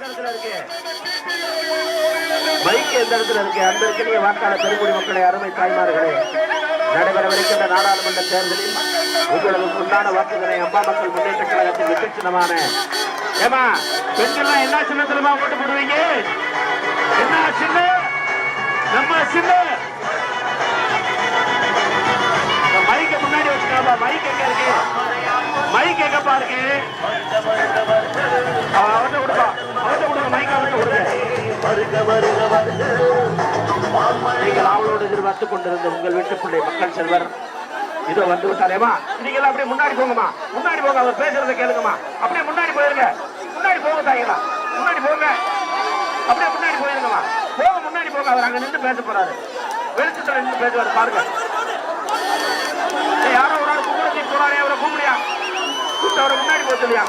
எந்த இடத்துல இருக்கு? பைக் எந்த இடத்துல இருக்கு? அந்த அன்பிற்கினிய வாக்காளர் பெருங்குடி மக்களை அருமை தாய்மார்களே நடைபெறவிருக்கின்ற நாடாளுமன்ற தேர்தலில் உங்களது உண்டான வாக்குகளை அம்மா மக்கள் முன்னேற்ற கழகத்தின் வெற்றி சின்னமான. ஏமா பெண்கள்லாம் என்ன சின்ன சின்னமா ஓட்டு போடுவீங்க? என்ன சின்ன? நம்ம சின்ன பார்த்து கொண்டிருந்த உங்கள் வீட்டு பிள்ளை மக்கள் செல்வர். இதோ வந்து விட்டாரேமா நீங்க எல்லாம் அப்படியே முன்னாடி போங்கம்மா. முன்னாடி போங்க அவர் பேசுறதை கேளுங்கம்மா. அப்படியே முன்னாடி போயிருங்க. முன்னாடி போங்க தாய்ங்களா முன்னாடி போங்க. அப்படியே முன்னாடி போயிருங்கம்மா. போக முன்னாடி போங்க. அவர் அங்க நின்று பேச போறாரு. வெளிச்சத்துல நின்று பேசுவாரு. பாருங்க. யாரோ ஒரு ஆள் கும்பிடுச்சு போறாரு அவரை கும்பிடியா அவரை முன்னாடி போச்சு இல்லையா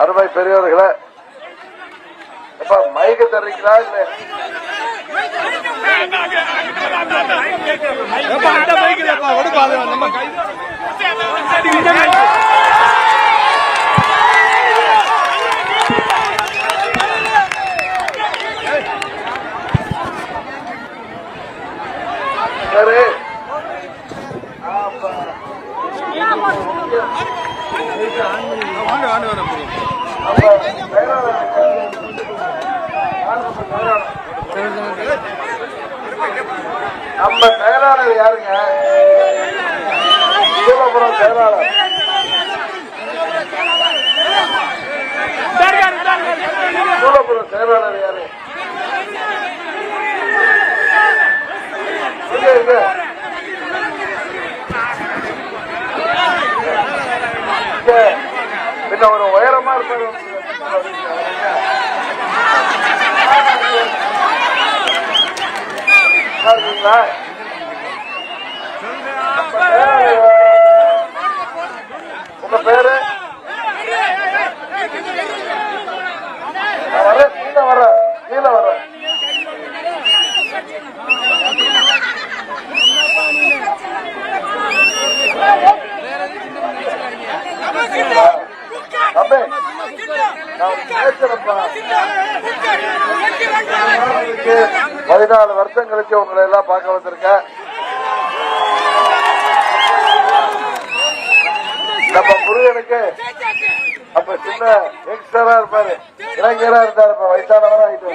அருமை பெரியவர்களே மைக்கு தர்றீங்களா இல்ல அந்த பைக் இல்லப்பா ஒடுப்பா அது நம்ம கை வாங்க வாங்க வர புரியும் Thank you. நம்ம செயலாளர் யாருங்க? சூழப்புறம் செயலாளர். சூழப்புறம் செயலாளர் யாரு? பின்ன ஒரு உயரமா இருப்பாரு நல்லா இருக்கீங்களா உங்க பேரு? வர கீழே வர கீழே வர Yeah. பதினாலு வருஷம் கழிச்சு உங்களை எல்லாம் பார்க்க வந்திருக்கேன். நம்ம முருகனுக்கு அப்ப சின்ன யங்ஸ்டரா இருப்பாரு. இளைஞரா இருந்தாரு இப்ப வயசானவரா ஆயிட்டு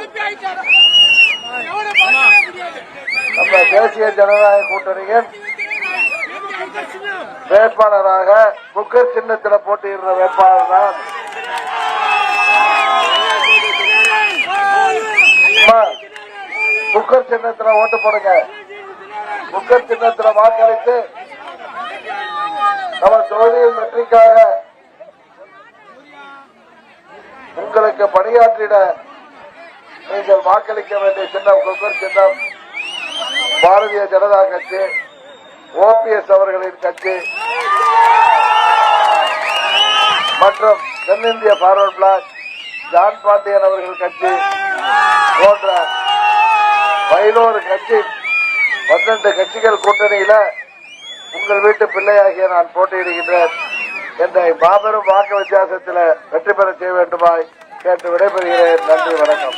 நம்ம தேசிய ஜனநாயக கூட்டணியின் வேட்பாளராக குக்கர் சின்னத்தில் போட்டியிடுற வேட்பாளர் தான் குக்கர் சின்னத்தில் ஓட்டு போடுங்க. குக்கர் சின்னத்தில் வாக்களித்து நம்ம தொகுதியின் வெற்றிக்காக உங்களுக்கு பணியாற்றிட நீங்கள் வாக்களிக்க வேண்டிய சின்னம் குக்கர் சின்னம். பாரதிய ஜனதா கட்சி ஓபிஎஸ் அவர்களின் கட்சி மற்றும் தென்னிந்திய பார்வர்ட் பிளாக் ஜான் பாண்டியன் அவர்கள் கட்சி போன்ற பதினோரு கட்சி பன்னெண்டு கட்சிகள் கூட்டணியில உங்கள் வீட்டு பிள்ளையாகிய நான் போட்டியிடுகின்றேன். என்னை மாபெரும் வாக்கு வித்தியாசத்தில் வெற்றி பெற செய்ய வேண்டுமாய் கேட்டு விடைபெறுகிறேன். நன்றி வணக்கம்.